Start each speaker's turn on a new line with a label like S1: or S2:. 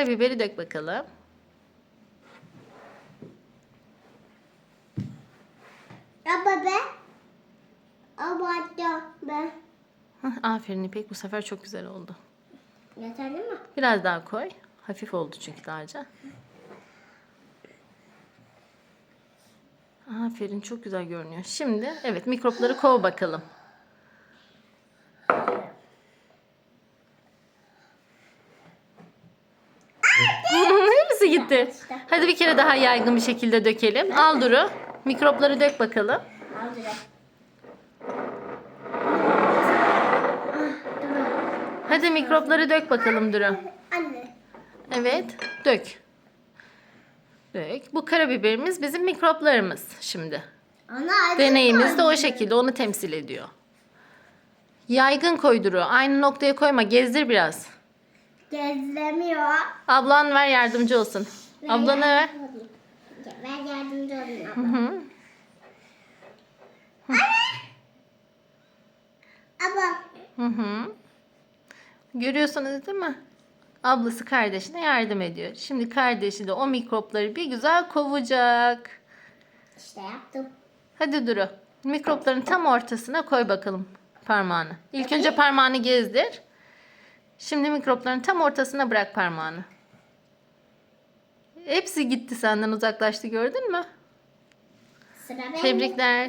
S1: Karabiberi dök bakalım.
S2: Ama be. Ben.
S1: Hah, aferin İpek bu sefer çok güzel oldu.
S2: Yeterli mi?
S1: Biraz daha koy. Hafif oldu çünkü daha önce. Aferin çok güzel görünüyor. Şimdi evet mikropları kov bakalım. Hepsi gitti. Hadi bir kere daha yaygın bir şekilde dökelim. Al Duru. Mikropları dök bakalım.
S2: Al.
S1: Hadi mikropları dök bakalım Duru.
S2: Anne.
S1: Evet, dök. Dök. Bu karabiberimiz bizim mikroplarımız şimdi.
S2: Ana
S1: Deneyimiz de o şekilde onu temsil ediyor. Yaygın koyduru. Aynı noktaya koyma. Gezdir biraz.
S2: Gezlemiyor.
S1: Ablan ver yardımcı olsun. Ablana ver.
S2: Ver yardımcı olayım.
S1: Hı hı.
S2: Abla.
S1: Hı hı. Görüyorsunuz değil mi? Ablası kardeşine yardım ediyor. Şimdi kardeşi de o mikropları bir güzel kovacak.
S2: İşte yaptım.
S1: Hadi Duru. Mikropların tam ortasına koy bakalım parmağını. İlk önce parmağını gezdir. Şimdi mikropların tam ortasına bırak parmağını. Hepsi gitti senden uzaklaştı gördün mü?
S2: Sıra.
S1: Tebrikler.